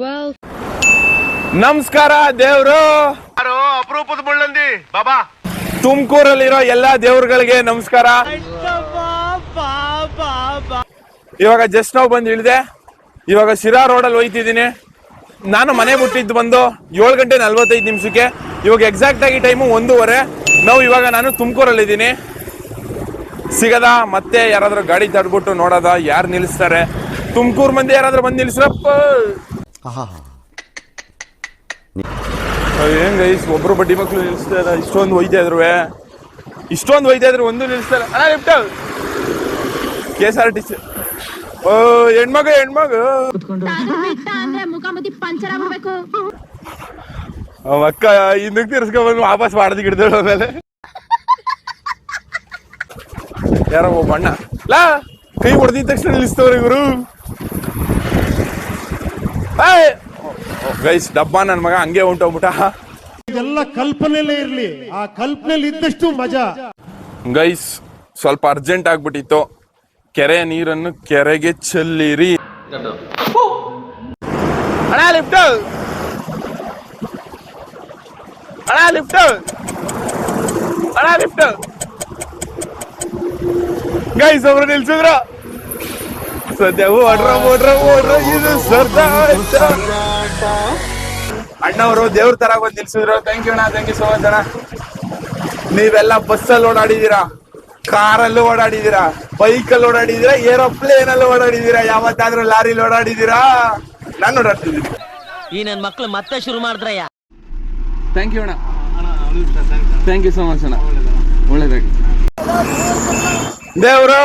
Well, ನಮಸ್ಕಾರ ದೇವ್ರು. ಯಾರು? ಅಪರೂಪದ ಮುಳ್ಳಂದಿ. ಬಾಬಾ. ತುಮಕೂರಲ್ಲಿರೋ ಎಲ್ಲಾ ದೇವ್ರುಗಳಿಗೆ ನಮಸ್ಕಾರ. ಇವಾಗ ಜಸ್ಟ್ ನಾವು ಬಂದು ಇಳಿದೆ ಇವಾಗ ಶಿರಾ ರೋಡಲ್ಲಿ ಹೋಯ್ತಿದ್ದೀನಿ. ನಾನು ಮನೆ ಮುಟ್ಟಿದ್ದು ಬಂದು ಏಳು ಗಂಟೆ ನಲ್ವತ್ತೈದು ನಿಮಿಷಕ್ಕೆ ಇವಾಗ ಎಕ್ಸಾಕ್ಟ್ ಆಗಿ ಟೈಮು ಒಂದೂವರೆ. ನಾವು ಇವಾಗ ನಾನು ತುಮಕೂರಲ್ಲಿ ಇದ್ದೀನಿ ಸಿಗದ ಮತ್ತೆ ಯಾರಾದ್ರೂ ಗಾಡಿ ತಡ್ಬಿಟ್ಟು ನೋಡೋದ ಯಾರು ನಿಲ್ಲಿಸ್ತಾರೆ? ತುಮಕೂರು ಮಂದಿ ಯಾರಾದ್ರೂ ಬಂದು ನಿಲ್ಸ್ರಪ್ಪ ಗೈಸ್ ಒಬ್ರು ಬಡ್ಡಿ ಮಕ್ಳು ನಿಲ್ಸ್ತಾರ ಇಷ್ಟೊಂದು ಒಯ್ತಾ ಇದ್ರು ಇಷ್ಟೊಂದು ಒಯ್ತಾ ಇದ್ರು, ಒಂದು ನಿಲ್ಸ್ತಾರ ಅಣ್ಣ, lift K S R T C ಓ, ಹೆಣ್ಮಗ ಹೆಣ್ಮಗ. ಅಕ್ಕ, ಹಿಂದಕ್ಕೆ ತಿರ್ಸ್ಕೊಂಡ್ಬಂದು ವಾಪಸ್ ಮಾಡ್ದಿ ಗಿಡದಳು ಆಮೇಲೆ. ಯಾರೋ ಒಬ್ಬ ಅಣ್ಣ. ಲಾ, ಕೈ ಹೊಡೆದಿದ ತಕ್ಷಣ ನಿಲ್ಲಿಸ್ತವ್ರಿ ಇವರು. ಗೈಸ್ ಡಬ್ಬ ನನ್ನ ಮಗ ಹಂಗೆ ಹೊಂಟೋಗ್ಬಿಟ್ಟ ಇದೆಲ್ಲ ಕಲ್ಪನೆಲೇ ಇರ್ಲಿ. ಆ ಕಲ್ಪನೆಲಿ ಇದ್ದಷ್ಟು ಮಜಾ. ಗೈಸ್ ಸ್ವಲ್ಪ ಅರ್ಜೆಂಟ್ ಆಗ್ಬಿಟ್ಟಿತ್ತು. ಕೆರೆ ನೀರನ್ನು ಕೆರೆಗೆ ಚೆಲ್ಲಿರಿ. ಅಣ್ಣ ಲಿಫ್ಟ್ ಅಣ್ಣ ಲಿಫ್ಟ್ ಅಣ್ಣ ಲಿಫ್ಟ್ ಗೈಸ್ ಅವರು ನಿಲ್ಸಿದ್ರ. ಸದ್ಯ ಓಡ್ರ ಓಡ್ರ ಓಡ್ರ ಇದು ಸರ್ದ ಅಣ್ಣವರು ದೇವ್ರ ತರ ಬಂದು ನಿಲ್ಸಿದ್ರು. ಥ್ಯಾಂಕ್ ಯು ಅಣ್ಣ ಥ್ಯಾಂಕ್ ಯು ಸೋ ಮಚ್ ಅಣ್ಣ. ನೀವೆಲ್ಲ ಬಸ್ಸಲ್ಲಿ ಓಡಾಡಿದೀರಾ? ಕಾರಲ್ಲಿ ಓಡಾಡಿದೀರಾ? ಬೈಕಲ್ಲಿ ಓಡಾಡಿದೀರಾ? ಏರೋಪ್ಲೇನ್ ಅಲ್ಲಿ ಓಡಾಡಿದೀರಾ? ಯಾವತ್ತಾದ್ರೂ ಲಾರಿಲಿ ಓಡಾಡಿದೀರಾ? ನಾನು ಓಡಾಡ್ತಿದ್ದೀನಿ. ಈ ನನ್ನ ಮಕ್ಳು ಮತ್ತೆ ಶುರು ಮಾಡಿದ್ರಯ್ಯ. ಥ್ಯಾಂಕ್ ಯು ಅಣ್ಣ. ಥ್ಯಾಂಕ್ ಯು ಸೋ ಮಚ್ ಅಣ್ಣ. ಒಳ್ಳೇದಾಗಿ ದೇವ್ರು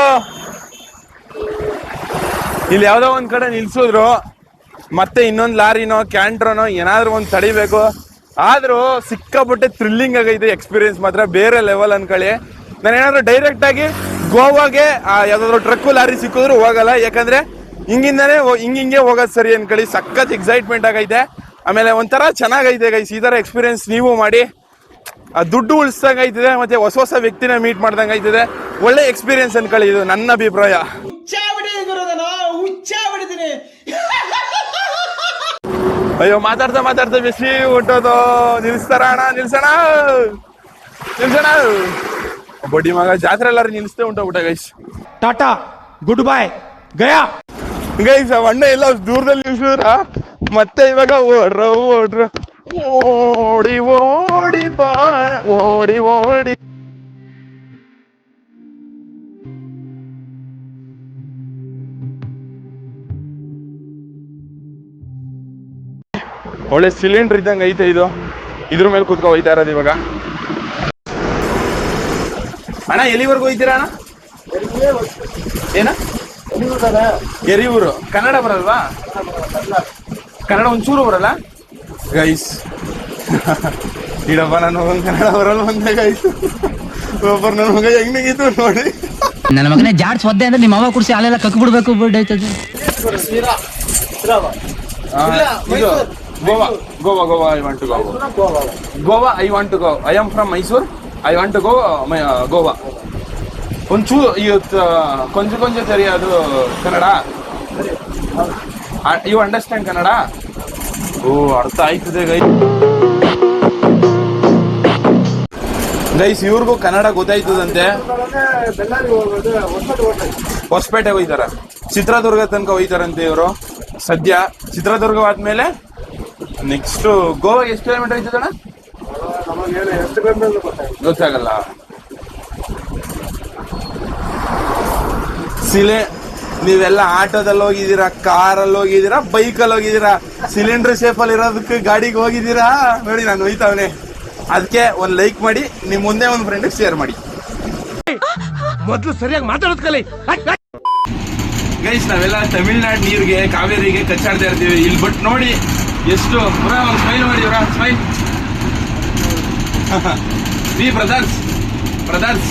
ಇಲ್ಲಿ ಯಾವ್ದೋ ಒಂದ್ ಕಡೆ ನಿಲ್ಸಿದ್ರು, ಮತ್ತೆ ಇನ್ನೊಂದ್ ಲಾರಿನೋ, ಕ್ಯಾಂಟ್ರೋನೋ ಏನಾದ್ರೂ ಒಂದ್ ತಡಿಬೇಕು. ಆದ್ರೂ ಸಿಕ್ಕಾಪಟ್ಟೆ ಥ್ರಿಲ್ಲಿಂಗ್ ಆಗೈತೆ ಎಕ್ಸ್ಪೀರಿಯನ್ಸ್ ಮಾತ್ರ, ಬೇರೆ ಲೆವೆಲ್ ಅನ್ಕೊಳ್ಳಿ. ನಾನು ಏನಾದ್ರು ಡೈರೆಕ್ಟ್ ಆಗಿ ಗೋವಾಗೆ ಯಾವ್ದಾದ್ರು ಟ್ರಕ್ ಲಾರಿ ಸಿಕ್ಕಿದ್ರು ಹೋಗಲ್ಲ. ಯಾಕಂದ್ರೆ ಹಿಂಗಿಂದಾನೆ ಹಿಂಗಿಂಗೆ ಹೋಗೋದು ಸರಿ ಅನ್ಕೊಳ್ಳಿ. ಸಖತ್ ಎಕ್ಸೈಟ್ಮೆಂಟ್ ಆಗೈತೆ ಆಮೇಲೆ ಒಂಥರ ಚೆನ್ನಾಗೈತೆ ಗೈಸ್ ಈ ತರ ಎಕ್ಸ್ಪೀರಿಯನ್ಸ್ ನೀವು ಮಾಡಿ. ಆ, ದುಡ್ಡು ಉಳಿಸ್ದಂಗ ಆಯ್ತದೆ ಮತ್ತೆ ಹೊಸ ಹೊಸ ವ್ಯಕ್ತಿನ ಮೀಟ್ ಮಾಡ್ದಂಗ ಆಯ್ತದೆ ಒಳ್ಳೆ ಎಕ್ಸ್ಪೀರಿಯನ್ಸ್ ಅನ್ಕೊಳ್ಳಿ ಇದು, ನನ್ನ ಅಭಿಪ್ರಾಯ. ಅಯ್ಯೋ ಮಾತಾಡ್ತಾ ಮಾತಾಡ್ತಾ ಬಿಸಿ ಹೊಟ್ಟೋದು. ನಿಲ್ಸ್ತಾರ ಅಣ್ಣ ನಿಲ್ಸಣ ನಿಲ್ಸಣ ಬಡ್ಡಿ ಮಗ ಜಾತ್ರೆ ಎಲ್ಲಾರು ನಿಲ್ಸ್ತೇ ಉಂಟೋಗ್ಬಿಟ್ಟ ಗೈಸ್ ಟಾಟಾ ಗುಡ್ ಬೈ ಗಯಾ. ಗೈಸ್ ಅವ್ ಅಣ್ಣ ಎಲ್ಲ ದೂರದಲ್ಲಿ ನಿಲ್ಸಿದ್ರ ಮತ್ತೆ ಇವಾಗ ಓಡ್ರ ಓಡ್ರ. ಓಡಿ ಓಡಿ ಬಾ ಓಡಿ ಓಡಿ. ಒಳ್ಳೆ ಸಿಲಿಂಡರ್ ಇದ್ದಂಗೆ ಐತೆ ಇದು. ಇದ್ರ ಮೇಲೆ ಕುತ್ಕೊ ಹೋಯ್ತಾ ಇರೋದು ಇವಾಗ. ಅಣ್ಣ ಎಲ್ಲಿವರೆಗೂ ಹೋಯ್ತೀರಾ ಅಣ್ಣ? ಏನ? ಎರಿಯೂರು. ಕನ್ನಡ ಬರಲ್ವಾ? ಕನ್ನಡ ಒಂಚೂರು ಬರಲ್ಲ? ಗೈಸ್ ಇಡಪ್ಪ ನಾನು ಮಗನ್ ಕನ್ನಡ ಬರಲ್ಲ ಒಂದೇ ಗೈಸ್ ಒಬ್ಬರು ನನ್ನ ಮಗ ಹೆಂಗ್ ನೆಗೀತು ನೋಡಿ. ನನ್ನ ಮಗನೇ ಜಾಡ್ಸ್ ಸ್ವದ್ದೆ ಅಂದ್ರೆ ನಿಮ್ಮ ಅವ ಕುಡಿಸಿ ಅಲ್ಲೆಲ್ಲ ಕಕ್ ಬಿಡ್ಬೇಕು ಬಿಡ್ ಐತದ Goa Goa Goa I want to go Goa I want to go I am from Mysore I want to go Goa ಒಂಚೂರು ಇವತ್ತು ಕೊಂಚ ಕೊಂಚ ಸರಿಯಾದು ಕನ್ನಡ. You understand Kannada? ಓ, ಅರ್ಥ ಆಯ್ತದೆ ಗೈ ಗೈಸ್ ಇವ್ರಿಗೂ ಕನ್ನಡ ಗೊತ್ತಾಯ್ತದಂತೆ. ಹೊಸಪೇಟೆಗೆ ಹೋಯ್ತಾರ ಚಿತ್ರದುರ್ಗ ತನಕ ಹೋಯ್ತಾರಂತೆ ಇವರು. ಸದ್ಯ ಚಿತ್ರದುರ್ಗ ಆದ್ಮೇಲೆ ನೆಕ್ಸ್ಟ್ ಗೋವಾ ಎಷ್ಟು ಕಿಲೋಮೀಟರ್ ಐತದಣ್ಣ ಗೊತ್ತಾಗಲ್ಲ. ಸಿಲೆ ನೀವೆಲ್ಲ ಆಟೋದಲ್ಲಿ ಹೋಗಿದ್ದೀರಾ ಕಾರಲ್ಲಿ ಹೋಗಿದ್ದೀರಾ ಬೈಕಲ್ಲಿ ಹೋಗಿದ್ದೀರಾ ಸಿಲಿಂಡರ್ ಶೇಪಲ್ಲಿ ಇರೋದಕ್ಕೆ ಗಾಡಿಗೆ ಹೋಗಿದ್ದೀರಾ? ನೋಡಿ ನಾನು ಹೋಯ್ತಾವನೆ. ಅದಕ್ಕೆ ಒಂದು ಲೈಕ್ ಮಾಡಿ ನಿಮ್ಮ ಮುಂದೆ ಒಂದು ಫ್ರೆಂಡಿಗೆ ಶೇರ್ ಮಾಡಿ. ಮೊದಲು ಸರಿಯಾಗಿ ಮಾತಾಡೋದು ಕಲಿ. ಗೈಸ್ ನಾವೆಲ್ಲ ತಮಿಳ್ನಾಡು ನೀರಿಗೆ ಕಾವೇರಿಗೆ ಕಚ್ಚಾಡ್ತಾ ಇರ್ತೀವಿ. ಇಲ್ಲಿ ಬಟ್ ನೋಡಿ ಎಷ್ಟು? ಪುರ ಒಂದು ಸ್ಮೈಲ್ ಮಾಡಿ ಇವ್ರ ಸ್ಮೈಲ್ ವಿ ಬ್ರದರ್ಸ್ ಬ್ರದರ್ಸ್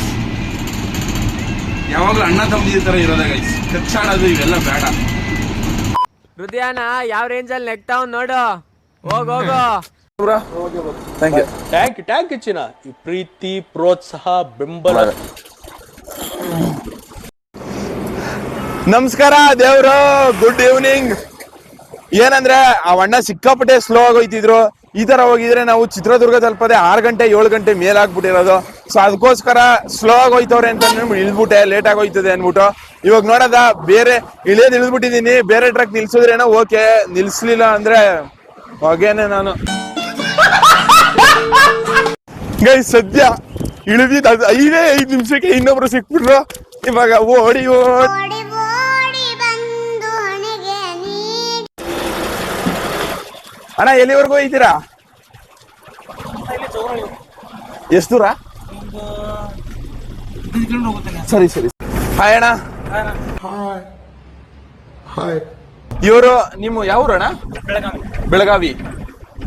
ಯಾವಾಗ್ಲೂ ಅಣ್ಣ ತಮ್ಮದಿ ತರ ಇರೋದಾಗ ಗೈಸ್ ಕಚ್ಚಾಡೋದು ಇವೆಲ್ಲ ಬೇಡ. ಹೃದಯನ ಯಾವ ರೇಂಜ್ ಅಲ್ಲಿ ನೆಗ್ತಾವ್ ನೋಡು. ಹೋಗ್ ಹೋಗು. ಥ್ಯಾಂಕ್ ಯು ಟ್ಯಾಂಕ್ ಟ್ಯಾಂಕ್ ಹೆಚ್ಚಿನ ಈ ಪ್ರೀತಿ ಪ್ರೋತ್ಸಾಹ ಬೆಂಬಲ. ನಮಸ್ಕಾರ ದೇವ್ರು. ಗುಡ್ ಈವ್ನಿಂಗ್ ಏನಂದ್ರೆ ಆ ಅಣ್ಣ ಸಿಕ್ಕಾಪಟ್ಟೆ ಸ್ಲೋ ಆಗೋಯ್ತಿದ್ರು ಈ ತರ ಹೋಗಿದ್ರೆ ನಾವು ಚಿತ್ರದುರ್ಗ ತಲುಪದೆ ಆರು ಗಂಟೆ, ಏಳು ಗಂಟೆ ಮೇಲಾಗ್ಬಿಟ್ಟಿರೋದು ಸೊ ಅದಕ್ಕೋಸ್ಕರ ಸ್ಲೋ ಆಗೋಯ್ತವ್ರೆ ಅಂತ ಇಳ್ದ್ಬಿಟ್ಟೆ ಲೇಟ್ ಆಗೋಯ್ತದೆ ಅನ್ಬಿಟ್ಟು ಇವಾಗ ನೋಡದ, ಬೇರೆ ಇಳಿಯೋದು ಇಳಿದ್ಬಿಟ್ಟಿದೀನಿ ಬೇರೆ ಟ್ರಕ್ ನಿಲ್ಸಿದ್ರೇನೋ ಓಕೆ ನಿಲ್ಸ್ಲಿಲ್ಲ ಅಂದ್ರೆ ಹೊಗೇನೆ ನಾನು. ಸದ್ಯ ಇಳಿದಿದ್ದು ಐದೇ ಐದು ನಿಮಿಷಕ್ಕೆ ಇನ್ನೊಬ್ರು ಸಿಕ್ಬಿಟ್ರು. ಇವಾಗ ಓಡಿ ಓಡಿ ಅಣ್ಣ ಎಲ್ಲಿವರೆಗೂ ಇದ್ದೀರಾ? ಎಷ್ಟು ದೂರ? ಸರಿ ಸರಿ. ಹಾಯ್ ಅಣ್ಣ. ಇವರು ನಿಮ್ಮ ಯಾವ ಅಣ್ಣ ಬೆಳಗಾವಿ.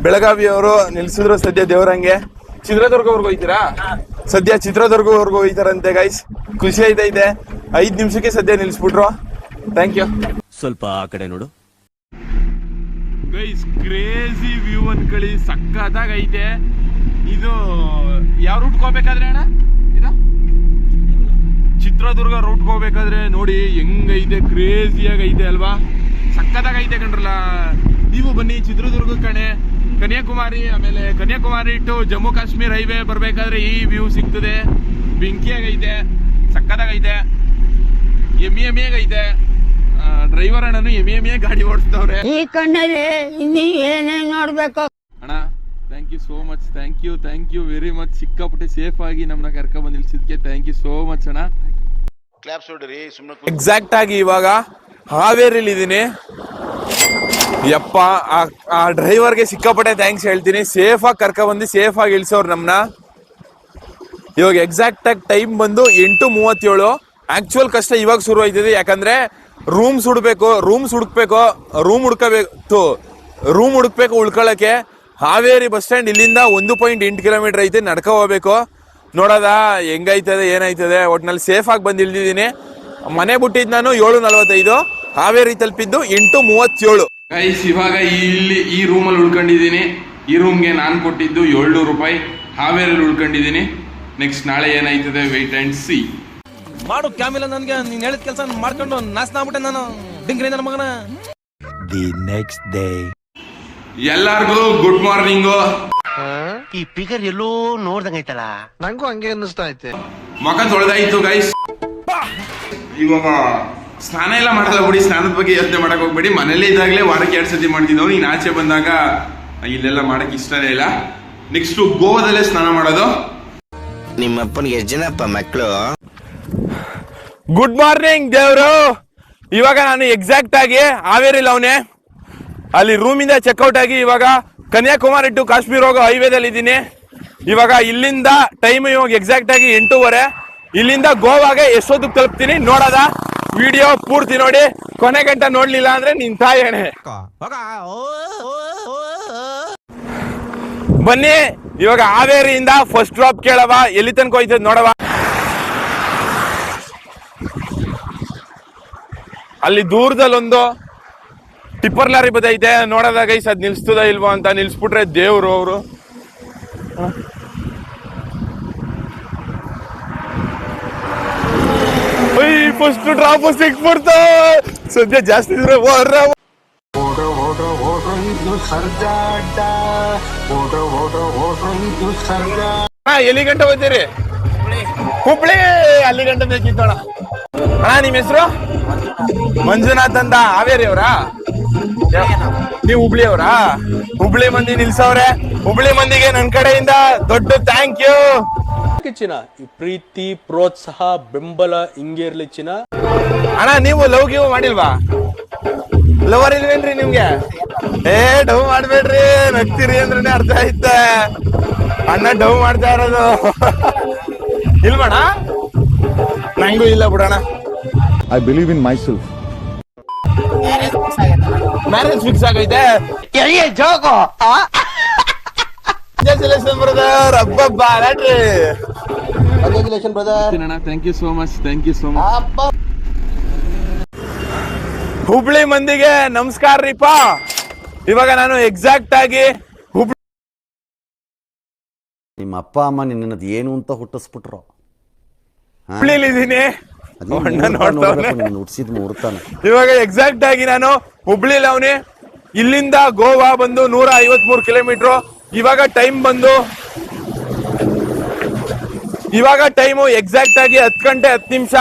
ಬೆಳಗಾವಿ. ಅವರು ನಿಲ್ಸಿದ್ರು ಸದ್ಯ ದೇವರಂಗೆ. ಚಿತ್ರದುರ್ಗವರೆಗೂ ಹೋಯ್ತೀರಾ? ಸದ್ಯ ಚಿತ್ರದುರ್ಗವರೆಗೂ ಹೋಯ್ತಾರಂತೆ ಗೈಸ್ ಖುಷಿ ಇದೆ. ಐದ್ ನಿಮಿಷಕ್ಕೆ ಸದ್ಯ ನಿಲ್ಸ್ಬಿಟ್ರು. ಥ್ಯಾಂಕ್ ಯು ಸ್ವಲ್ಪ ಆ ಕಡೆ ನೋಡು. ಗೈಸ್ ಕ್ರೇಜಿ ವ್ಯೂ ಅನ್ಕೊಳ್ಳಿ, ಸಕ್ಕತ್ತಾಗಿ ಐತೆ. ಇದು ಯಾವ ರೂಟ್ ಹೋಗ್ಬೇಕಾದ್ರೆ ಅಣ್ಣ? ಇದು? ಚಿತ್ರದುರ್ಗ ರೂಟ್ ಹೋಗ್ಬೇಕಾದ್ರೆ ನೋಡಿ, ಹೆಂಗೈತೆ ಕ್ರೇಜಿಯಾಗಿ ಐತೆ ಅಲ್ವಾ? ಸಕ್ಕತ್ತಾಗಿ ಐತೆ ಕಣ್ರಲ್ಲ. ನೀವು ಬನ್ನಿ ಚಿತ್ರದುರ್ಗ ಕಣೆ. ಕನ್ಯಾಕುಮಾರಿ, ಆಮೇಲೆ ಕನ್ಯಾಕುಮಾರಿ ಟು ಜಮ್ಮು ಕಾಶ್ಮೀರ್ ಹೈವೇ ಬರಬೇಕಾದ್ರೆ ಈ ವ್ಯೂ ಸಿಗ್ತದೆ. ಬೆಂಕಿಯಾಗೈತೆ ಸಕ್ಕದಾಗೈತೆ ಎಮ್ಮಿ ಎಮ್ಮಿಯಾಗೈತೆ ಡ್ರೈವರ್ ಅಣ್ಣನು ಎಂ ಎ ಗಾಡಿ ಓಡಿಸ್ತವ್ರೆ ಈ ಕಣ್ಣಲ್ಲಿ ಇನ್ನೀ ಏನೇನ್ ನೋಡ್ಬೇಕು? ಅಣ್ಣ thank you so much thank you thank you very much ಸಿಕ್ಕಾಪಟ್ಟೆ ಸೇಫ್ ಆಗಿ ನಮ್ಮನ್ನ ಕರ್ಕೊಂಡ್ ಬಂದು ನಿಲ್ಸಿದ್ಕೆ ಥ್ಯಾಂಕ್ ಯು ಸೋ ಮಚ್ ಅಣ್ಣ. ಕ್ಲಾಪ್ಸ್ ಹೊಡ್ರಿ ಸುಮ್ಮನೆ ಎಕ್ಸಾಕ್ಟ್ ಆಗಿ ಇವಾಗ ಹಾವೇರಿಲಿ ಇದೀನಿ. ಯಪ್ಪ ಆ- ಆ ಡ್ರೈವರ್ಗೆ ಸಿಕ್ಕಾಪಟ್ಟೆ ಥ್ಯಾಂಕ್ಸ್ ಹೇಳ್ತೀನಿ. ಸೇಫ್ ಆಗಿ ಕರ್ಕೊಂಡ್ಬಂದು ಸೇಫ್ ಆಗಿ ಇಳಿಸೋರು ನಮ್ಮನ್ನ ಇವಾಗ ಎಕ್ಸಾಕ್ಟ್ ಆಗಿ ಟೈಮ್ ಬಂದು ಎಂಟು ಮೂವತ್ತೇಳು. ಆಕ್ಚುಯಲ್ ಕಷ್ಟ ಇವಾಗ ಶುರು ಆಯ್ತಿದೆ. ಯಾಕಂದ್ರೆ ರೂಮ್ಸ್ ಹುಡ್ಬೇಕು ರೂಮ್ಸ್ ಹುಡುಕ್ಬೇಕು ರೂಮ್ ಹುಡ್ಕಬೇಕು ರೂಮ್ ಹುಡುಕ್ಬೇಕು ಉಳ್ಕೊಳ್ಳೋಕ್ಕೆ ಹಾವೇರಿ ಬಸ್ ಸ್ಟ್ಯಾಂಡ್ ಇಲ್ಲಿಂದ ಒಂದು ಪಾಯಿಂಟ್ ಎಂಟು ಕಿಲೋಮೀಟರ್ ಐತೆ, ನಡ್ಕೊ ಹೋಗ್ಬೇಕು. ನೋಡೋದ, ಹೆಂಗೈತದೆ, ಏನಾಯ್ತದೆ, ಒಟ್ನಲ್ಲಿ ಸೇಫ್ ಆಗಿ ಬಂದು ಮನೆ ಬಿಟ್ಟಿದ್ದು ನಾನು ಏಳು ನಲವತ್ತೈದು, ಹಾವೇರಿ ತಲುಪಿದ್ದು ಎಂಟು ಮೂವತ್ತೇಳು. ಗೈಸ್ ಇವಾಗ ಇಲ್ಲಿ ಈ ರೂಮಲ್ಲಿ ಉಳ್ಕೊಂಡಿದ್ದೀನಿ. ಈ ರೂಮ್ಗೆ ನಾನು ಕೊಟ್ಟಿದ್ದು ಏಳ್ನೂರು ರೂಪಾಯಿ. ಹಾವೇರಿಯಲ್ಲಿ ಉಳ್ಕೊಂಡಿದ್ದೀನಿ. ನೆಕ್ಸ್ಟ್ ನಾಳೆ ಏನಾಯ್ತದೆ ವೆಯ್ಟ್ ಆ್ಯಂಡ್ ಸಿ ಮಾಡು ಕ್ಯಾಮಿಲ್ಲ ನನ್ಗೆ. ನೀನ್ ಹೇಳಿದ ಕೆಲಸ ಮಾಡ್ಕೊಂಡು ನಾಶನ ಆಗ್ಬಿಟ್ಟೆ ನಾನು. ಡಿಂಗ್ರಿ ನನ್ನ ಮಗನ. ದಿ ನೆಕ್ಸ್ಟ್ ಡೇ ಎಲ್ಲಾರ್ಗೂ ಗುಡ್ ಮಾರ್ನಿಂಗ್ ಈ ಫಿಗರ್ ಎಲ್ಲೋ ನೋಡ್ದಂಗೈತಲ್ಲ ನಂಗೂ ಹಂಗೆ ಅನ್ನಿಸ್ತಾ ಐತೆ. ಮಗ ತೊಳೆದಾಯ್ತು ಗೈಸ್ ಇವಾಗ ಸ್ನಾನ ಎಲ್ಲ ಮಾಡಲ್ಲ ಬಿಡಿ ಸ್ನಾನದ ಬಗ್ಗೆ ಯೋಚನೆ ಮಾಡಕ್ ಹೋಗ್ಬೇಡಿ. ಮನೇಲಿ ಇದ್ದಾಗಲೇ ವಾರಕ್ಕೆ ಎರಡು ಸತಿ ಮಾಡ್ತಿದ್ದವು ನೀನು ಆಚೆ ಬಂದಾಗ ಇಲ್ಲೆಲ್ಲ ಮಾಡಕ್ ಇಷ್ಟನೇ ಇಲ್ಲ. ನೆಕ್ಸ್ಟ್ ಗೋವಾದಲ್ಲೇ ಸ್ನಾನ ಮಾಡೋದು. ನಿಮ್ಮಪ್ಪನಿಗೆ ಎಷ್ಟು ಜನಪ್ಪ ಮಕ್ಕಳು ಗುಡ್ ಮಾರ್ನಿಂಗ್ ದೇವ್ರು. ಇವಾಗ ನಾನು ಎಕ್ಸಾಕ್ಟ್ ಆಗಿ ಹಾವೇರಿ ಅವನೇ ಅಲ್ಲಿ ರೂಮಿಂದ ಚೆಕ್ಔಟ್ ಆಗಿ ಇವಾಗ ಕನ್ಯಾಕುಮಾರಿ ಟು ಕಾಶ್ಮೀರ್ ಹೋಗೋ ಹೈವೇದಲ್ಲಿ ಇದ್ದೀನಿ. ಇವಾಗ ಇಲ್ಲಿಂದ ಟೈಮ್ ಇವಾಗ ಎಕ್ಸಾಕ್ಟ್ ಆಗಿ ಎಂಟೂವರೆ. ಇಲ್ಲಿಂದ ಗೋವಾಗೆ ಎಷ್ಟೊತ್ತಿಗೆ ತಲುಪ್ತೀನಿ ನೋಡೋದ? ವಿಡಿಯೋ ಪೂರ್ತಿ ನೋಡಿ. ಕೊನೆ ಗಂಟ ನೋಡ್ಲಿಲ್ಲ ಅಂದ್ರೆ ನಿನ್ ತಾಯಿ ಎಣೆ ಬನ್ನಿ, ಇವಾಗ ಹಾವೇರಿಯಿಂದ ಫಸ್ಟ್ ಡ್ರಾಪ್ ಕೇಳವ ಎಲ್ಲಿ ತನಕ ಹೋಯ್ತದ ನೋಡವ ಅಲ್ಲಿ ದೂರದಲ್ಲಿ ಒಂದು ಟಿಪ್ಪರ್ ಲಾರಿ ಬದೈತೆ ನೋಡೋದ ಗೈಸ್ ಅದು ನಿಲ್ಸ್ತದ ಇಲ್ವೋ ಅಂತ ನಿಲ್ಸ್ಬಿಟ್ರೆ ದೇವ್ರು ಅವರು. ಫಸ್ಟ್ ಡ್ರಾಪ್ ಸಿಕ್ಬಿಡ್ತ ಸದ್ಯ ಜಾಸ್ತಿ ಇದ್ರೆ ಎಲ್ಲಿ ಗಂಟೆ ಹೋಗ್ತೀರಿ ಹುಬ್ಳಿ ಅಲ್ಲಿ ಗಂಟ ಬೇಕಿತ್ತೋಣ ಅಣ್ಣ ನಿಮ್ ಹೆಸರು? ಮಂಜುನಾಥ್ ಅಂತ ಹಾವೇರಿ ಅವರಾ? ನೀವು ಹುಬ್ಳಿ ಅವರಾ? ಹುಬ್ಳಿ ಮಂದಿ ನಿಲ್ಸವ್ರೆ. ಹುಬ್ಳಿ ಮಂದಿಗೆ ನನ್ ಕಡೆಯಿಂದ ದೊಡ್ಡ ಥ್ಯಾಂಕ್ ಯು ಚಿನ್ನ ಈ ಪ್ರೀತಿ ಪ್ರೋತ್ಸಾಹ ಬೆಂಬಲ ಹಿಂಗೆ ಇರ್ಲಿ ಚಿನ್ನ. ಅಣ್ಣ ನೀವು ಲವ್ ಗಿವ್ ಮಾಡಿಲ್ವಾ? ಲವರ್ ಇಲ್ವೇನ್ರಿ ನಿಮ್ಗೆ? ಏ ಡವ್ ಮಾಡ್ಬೇಡ್ರಿ ನಗ್ತೀರಿ ಅಂದ್ರೆ ಅರ್ಥ ಐತೆ ಅಣ್ಣ ಡವ್ ಮಾಡ್ತಾ ಇರೋದು. ಇಲ್ವಣ ನಂಗೂ ಇಲ್ಲ ಬಿಡೋಣ. I believe in myself marriage fix ಆಗೈತೆ ಬ್ರದರ್ ಅಬ್ಬಬ್ಬ brother thank you so much thank you so much Hubli ಮಂದಿಗೆ ನಮಸ್ಕಾರ ರೀಪಾ ಇವಾಗ ನಾನು ಎಕ್ಸಾಕ್ಟ್ ಆಗಿ ನಿಮ್ಮ ಅಪ್ಪ ಅಮ್ಮ ನಿನ್ನದು ಏನು ಅಂತ ಹುಟ್ಟಿಸ್ಬಿಟ್ರು. ಹುಬ್ಳಿಲಿ ಇದೀನಿ ಅಣ್ಣ ನೋಡ್ತಾವ್ನೆ. ನಿನ್ನ ಹುಟ್ಟಿಸಿದ್ ಮುಹೂರ್ತಾನೆ. ಇವಾಗ ಎಕ್ಸಾಕ್ಟ್ ಆಗಿ ನಾನು ಹುಬ್ಳಿಲಿ ಅವನೇ. ಇಲ್ಲಿಂದ ಗೋವಾ ಬಂದು ನೂರ ಐವತ್ಮೂರು ಕಿಲೋಮೀಟರ್. ಇವಾಗ ಟೈಮ್ ಬಂದು ಇವಾಗ ಟೈಮು ಎಕ್ಸಾಕ್ಟ್ ಆಗಿ ಹತ್ತು ಗಂಟೆ ಹತ್ತು ನಿಮಿಷ.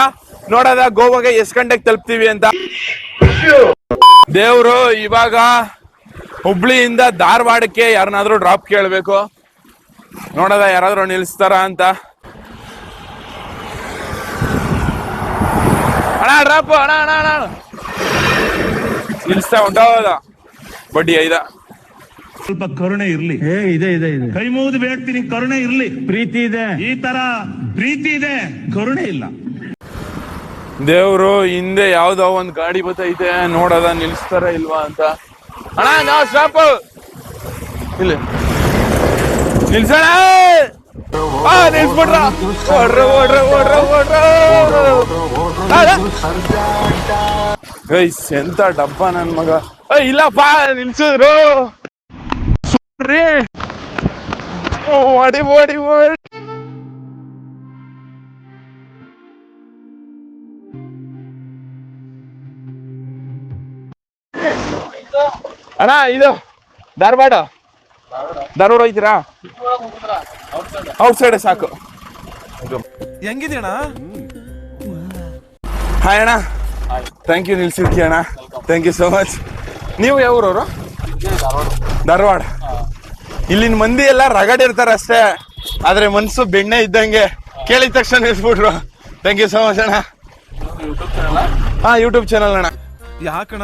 ನೋಡದ ಗೋವಾಗೆ ಎಷ್ಟು ಗಂಟೆಗೆ ತಲುಪ್ತೀವಿ ಅಂತ. ದೇವ್ರು ಇವಾಗ ಹುಬ್ಳಿಯಿಂದ ಧಾರವಾಡಕ್ಕೆ ಯಾರನ್ನಾದ್ರೂ ಡ್ರಾಪ್ ಕೇಳಬೇಕು. ನೋಡೋದ ಯಾರಾದರೂ ನಿಲ್ಲಿಸ್ತಾರ ಅಂತ? ಅಣ್ಣ ಡ್ರಾಪ್ ಅಣ್ಣ ಅಣ್ಣ ಅಣ್ಣ. ನಿಲ್ಲಿಸ್ತಾ ಉಂಟಾವದ ಬಡ್ಡಿ ಐದ. ಸ್ವಲ್ಪ ಕರುಣೆ ಇರ್ಲಿ. ಇದೆ ಇದೆ ಇದೆ. ಕೈ ಮುಗಿದು ಬೇಡ್ತೀನಿ ಕರುಣೆ ಇರ್ಲಿ. ಪ್ರೀತಿ ಇದೆ. ಈ ತರ ಪ್ರೀತಿ ಇದೆ ಕರುಣೆ ಇಲ್ಲ. ದೇವ್ರು ಹಿಂದೆ ಯಾವ್ದೋ ಒಂದ್ ಗಾಡಿ ಬತ್ತೈತೆ ನೋಡದ ನಿಲ್ಸ್ತಾರ ಇಲ್ವಾ ಅಂತ? ಅಣ್ಣ ನಾವು ಸ್ಟಾಪ್ ಇಲ್ಲ. ನಿಲ್ಸಣ ಆ, ನಿಲ್ಸ್ಬಿಟ್ರ. ಓಡ್ರ ಓಡ್ರ ಓಡ್ರ ಓಡ್ರ. ಗೈಸ್ ಎಂತ ಡಬ್ಬ ನನ್ ಮಗ. ಇಲ್ಲಪ್ಪ, ನಿಲ್ಸಿದ್ರು. ಸುಮ್ರಿ ಓಡಿ ಓಡಿ ಓಡಿ. ಅಣ್ಣ, ಇದು ಧಾರವಾಡ. ಧಾರವಾಡ ಹೋಯ್ತೀರಾ ಔಟ್ ಸೈಡ್ ಸಾಕು. ಹೆಂಗಿದ್ಯಣ್ಣ ಹಾಯ್ ಅಣ್ಣ. ಥ್ಯಾಂಕ್ ಯು ನಿಲ್ಸಿದ್ಕಿ ಅಣ್ಣ. ಥ್ಯಾಂಕ್ ಯು ಸೋ ಮಚ್ ನೀವು ಯಾವ್ರವ್ರು ಧಾರವಾಡ. ಇಲ್ಲಿನ ಮಂದಿ ಎಲ್ಲ ರಗಡ್ ಇರ್ತಾರೆ ಅಷ್ಟೇ. ಆದ್ರೆ ಮನ್ಸು ಬೆಣ್ಣೆ ಇದ್ದಂಗೆ ಕೇಳಿದ ತಕ್ಷಣ ನಿಲ್ಸ್ಬಿಟ್ರು. ಥ್ಯಾಂಕ್ ಯು ಸೋ ಮಚ್ ಅಣ್ಣ. ಹಾ ಯೂಟ್ಯೂಬ್ ಚಾನಲ್ ಅಣ್ಣ. ಯಾಕಣ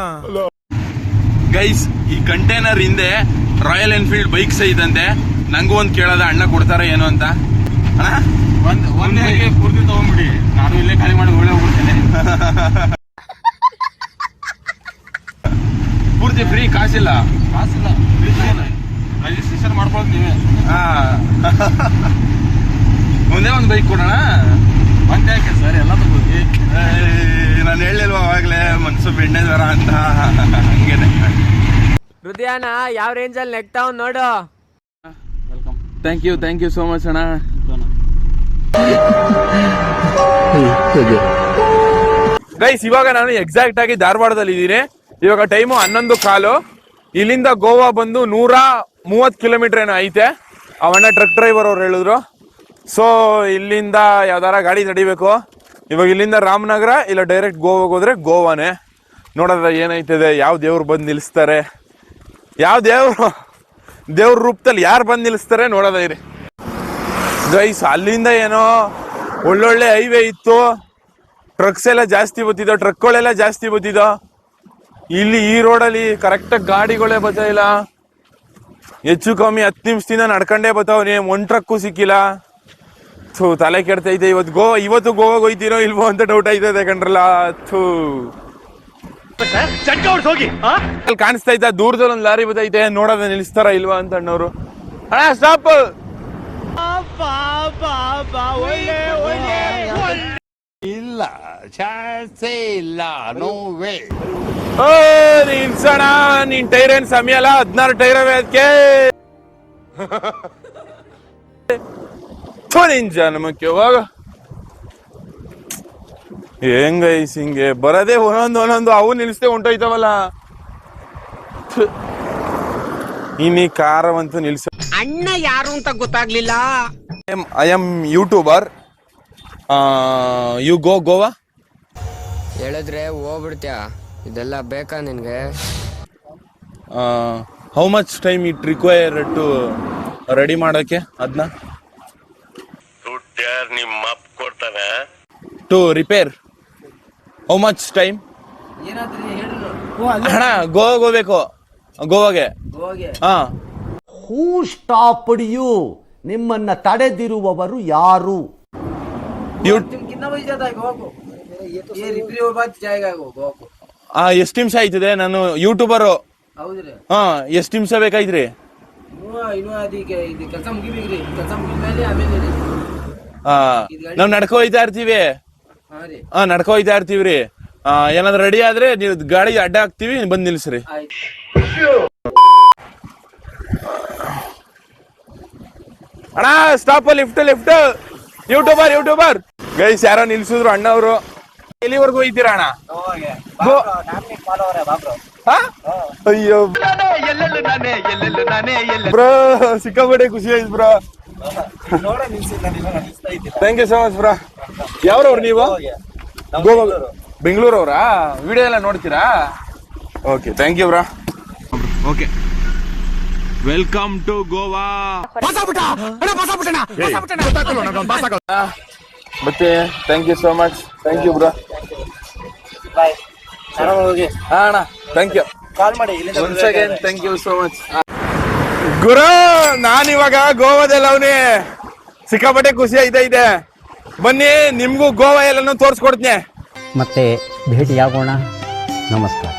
ಗೈಸ್ ಈ ಕಂಟೈನರ್ ಹಿಂದೆ ರಾಯಲ್ ಎನ್ಫೀಲ್ಡ್ ಬೈಕ್ಸ್ ಇದಂತೆ. ನಂಗೂ ಒಂದ್ ಕೇಳದ ಅಣ್ಣ ಕೊಡ್ತಾರ ಏನು ಅಂತ. ಅಣ್ಣ? ಒಂದ್ ಒಂದೇ ಪೂರ್ತಿ ತಗೊಂಡ್ಬಿಡಿ. ನಾನು ಇಲ್ಲೇ ಖಾಲಿ ಮಾಡಿ ಒಳ್ಳೆ ಹೋಗ್ಬಿಡ್ತೇನೆ ಪೂರ್ತಿ ಫ್ರೀ ಕಾಸಿಲ್ಲ. ಕಾಸಿಲ್ಲ. ರಿಜಿಸ್ಟ್ರೇಷನ್ ಮಾಡ್ಕೊಳ್ತೀವಿ ನೀವೇ ಒಂದೇ ಒಂದು ಬೈಕ್ ಕೊಡೋಣ? ಒಂದೇ ಯಾಕೆ ಸರ್? ಎಲ್ಲ ತಗೋಗಿ ನಾನು ಹೇಳಿಲ್ವ ಅವಾಗಲೇ ಮನ್ಸು ಬೆಣ್ಣೆ ಜ್ವರ ಅಂತ. ಹಂಗೇನೆ. ಹೃದಯನ ಯಾವ ರೇಂಜಲ್ಲಿ ನೆಗ್ತಾವ್ ನೋಡು. Thank you thank you so much ಅಣ್ಣ. ಗೈಸ್ ಇವಾಗ ನಾನು ಎಕ್ಸಾಕ್ಟ್ ಆಗಿ ಧಾರವಾಡದಲ್ಲಿ ಇದ್ದೀನಿ. ಇವಾಗ ಟೈಮು ಹನ್ನೊಂದು ಕಾಲು. ಇಲ್ಲಿಂದ ಗೋವಾ ಬಂದು ನೂರ ಮೂವತ್ತು ಕಿಲೋಮೀಟರ್ ಏನೋ ಐತೆ. ಅವಣ್ಣ ಟ್ರಕ್ ಡ್ರೈವರ್ ಅವ್ರು ಹೇಳಿದ್ರು. ಸೊ ಇಲ್ಲಿಂದ ಯಾವ್ದಾರ ಗಾಡಿ ನಡಿಬೇಕು. ಇವಾಗ ಇಲ್ಲಿಂದ ರಾಮನಗರ, ಇಲ್ಲ ಡೈರೆಕ್ಟ್ ಗೋವಾಗೆ ಹೋದ್ರೆ ಗೋವಾನೇ. ನೋಡೋದ್ರ ಏನೈತದೆ ಯಾವ ದೇವ್ರು ಬಂದು ನಿಲ್ಲಿಸ್ತಾರೆ ಯಾವ ದೇವ್ರು? ದೇವ್ರ ರೂಪದಲ್ಲಿ ಯಾರು ಬಂದು ನಿಲ್ಲಿಸ್ತಾರೆ ನೋಡೋದ ಇರಿ. ಗೈಸ್ ಅಲ್ಲಿಂದ ಏನೋ ಒಳ್ಳೊಳ್ಳೆ ಹೈವೇ ಇತ್ತು. ಟ್ರಕ್ಸ್ ಎಲ್ಲ ಜಾಸ್ತಿ ಬತ್ತಿದ್ದೋ ಟ್ರಕ್ಗಳೆಲ್ಲ ಜಾಸ್ತಿ ಬತ್ತಿದ್ದೋ. ಇಲ್ಲಿ ಈ ರೋಡಲ್ಲಿ ಕರೆಕ್ಟಾಗಿ ಗಾಡಿಗಳೇ ಬರ್ತಾ ಹೆಚ್ಚು ಕಮ್ಮಿ ಹತ್ತು ನಿಮಿಷದಿಂದ ನಡ್ಕೊಂಡೇ ಬತ್ತಾವ ನೀವು. ಒಂದು ಟ್ರಕ್ಕು ಸಿಕ್ಕಿಲ್ಲ. ಥೂ, ತಲೆ ಕೆಡ್ತೈತೆ. ಇವತ್ತು ಗೋವಾ ಇವತ್ತು ಗೋವಾಗೆ ಹೋಯ್ತೀನೋ ಇಲ್ವೋ ಅಂತ ಡೌಟ್ ಆಯ್ತದೆ ಕಣ್ರಲ್ಲ. ಥೂ. ಅಲ್ಲಿ ಕಾಣಿಸ್ತಾ ಇದ್ದ ದೂರದಲ್ಲಿ ಒಂದು ಲಾರಿ ಬದೈತೆ ನೋಡೋದ ನಿಲ್ಲಿಸ್ತಾರ ಇಲ್ವಾ ಅಂತ ಅಣ್ಣವ್ರು ಅಣ್ಣ ಸ್ಟಾಪ್ ಇಲ್ಲ ಚಾನ್ಸೇ ಇಲ್ಲ ನೋ ವೇ ಓ ನಿಲ್ಸಣ ನಿನ್ ಟೈರ್ ಏನ್ ಸಮಯ ಅಲ್ಲ? ಹದಿನಾರು ಟೈರ್ ಅವೆ ಅದಕ್ಕೆ ನಿನ್ ಜನ್ಮಕ್ಕೆ ಹೋಗ. ಹೆಂಗೈಸ್ ಹಿಂಗೆ ಬರೋದೇ ಒಂದೊಂದು ಒಂದೊಂದು ಅವು ನಿಲ್ಸದೆ ಹೊಂಟೋಯ್ತವಲ್ಲ ಇನ್ನೀ ಕಾರ ಕಾರವಂತೂ ನಿಲ್ಸ ಅಣ್ಣ ಯಾರು ಅಂತ ಗೊತ್ತಾಗ್ಲಿಲ್ಲ. I am YouTuber. You go Goa? ಹೇಳಿದ್ರೆ ಹೋಗ್ಬಿಡ್ತ್ಯಾ? ಇದೆಲ್ಲ ಬೇಕಾ ನಿನ್ಗೆ? How much time it require to ready ಮಾಡೋಕ್ಕೆ ಅದನ್ನ ನಿಮ್ಮ ಅಪ್ಪ ಕೊಡ್ತಾನೆ. To repair how much time ಹಣ ಗೋವಾಗೆ ಹೋಗ್ಬೇಕು. ಗೋವಾಗೆ. ಹಾ. ಹೂ ಸ್ಟಾಪ್ಡ್ ಯು ನಿಮ್ಮನ್ನ ತಡೆದಿರುವವರು ಯಾರು? ಎಷ್ಟು ನಿಮಿಷ ಆಯ್ತದೆ? ನಾನು ಯೂಟ್ಯೂಬರು ಹಾ ಎಷ್ಟು ನಿಮಿಷ ಬೇಕಾಯ್ತ್ರಿ? ಹಾ. ನಾವು ನಡ್ಕೊ ಹೋಯ್ತಾ ಇರ್ತೀವಿ. ಹಾ ನಡ್ಕೊ ಹೋಯ್ತಾ ಇರ್ತೀವ್ರಿ ಆ, ಏನಾದ್ರು ರೆಡಿ ಆದ್ರೆ ನೀವು ಗಾಡಿ ಅಡ್ಡ ಹಾಕ್ತಿವಿ ಬಂದ್ ನಿಲ್ಸ್ರಿ. ಅಣ್ಣ stop lift lift YouTuber YouTuber guys ಯಾರೋ ನಿಲ್ಸಿದ್ರು ಅಣ್ಣವ್ರು. ಎಲ್ಲಿವರೆಗೂ ಇದ್ದೀರ ಅಣ್ಣ? ಅಯ್ಯೋ. ಬ್ರೋ ಸಿಕ್ಕಾಪಟ್ಟೆ ಖುಷಿ ಆಯ್ತು bro. Thank you so much bro ಯಾವ್ರವ್ರು ನೀವು? ಬೆಂಗಳೂರು. ಬೆಂಗಳೂರವ್ರಾ? ವಿಡಿಯೋ ಎಲ್ಲ ನೋಡ್ತೀರಾ? Okay thank you bro okay welcome to Goa ಮತ್ತೆ thank you so much thank you bro ಹಾ ಅಣ್ಣ ಥ್ಯಾಂಕ್ ಯು ಕಾಲ್ ಮಾಡಿ once again thank you so much ಗುರು ನಾನಿವಾಗ ಗೋವಾದಲ್ಲಿ ಅವನೇ ಸಿಕ್ಕಾಪಟ್ಟೆ ಖುಷಿ ಇದೆ ಇದೆ. ಬನ್ನಿ ನಿಮ್ಗೂ ಗೋವಾ ಎಲ್ಲನೂ ತೋರಿಸ್ಕೊಡ್ತೀನಿ. ಮತ್ತೆ ಭೇಟಿ ಆಗೋಣ ನಮಸ್ಕಾರ